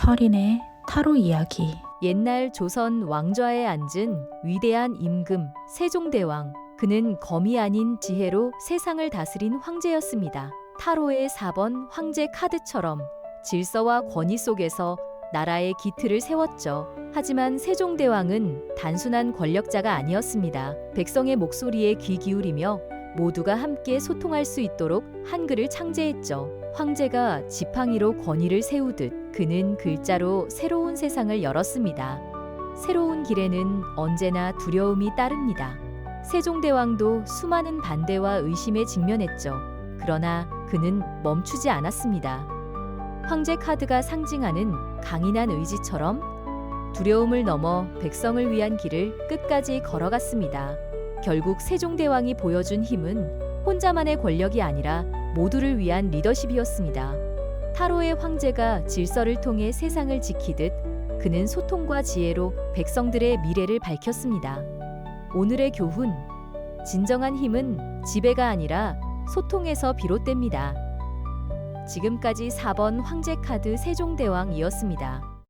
설인의 타로 이야기. 옛날 조선 왕좌에 앉은 위대한 임금 세종대왕. 그는 검이 아닌 지혜로 세상을 다스린 황제였습니다. 타로의 4번 황제 카드처럼 질서와 권위 속에서 나라의 기틀을 세웠죠. 하지만 세종대왕은 단순한 권력자가 아니었습니다. 백성의 목소리에 귀 기울이며 모두가 함께 소통할 수 있도록 한글을 창제했죠. 황제가 지팡이로 권위를 세우듯 그는 글자로 새로운 세상을 열었습니다. 새로운 길에는 언제나 두려움이 따릅니다. 세종대왕도 수많은 반대와 의심에 직면했죠. 그러나 그는 멈추지 않았습니다. 황제 카드가 상징하는 강인한 의지처럼 두려움을 넘어 백성을 위한 길을 끝까지 걸어갔습니다. 결국 세종대왕이 보여준 힘은 혼자만의 권력이 아니라 모두를 위한 리더십이었습니다. 타로의 황제가 질서를 통해 세상을 지키듯 그는 소통과 지혜로 백성들의 미래를 밝혔습니다. 오늘의 교훈. 진정한 힘은 지배가 아니라 소통에서 비롯됩니다. 지금까지 4번 황제 카드 세종대왕이었습니다.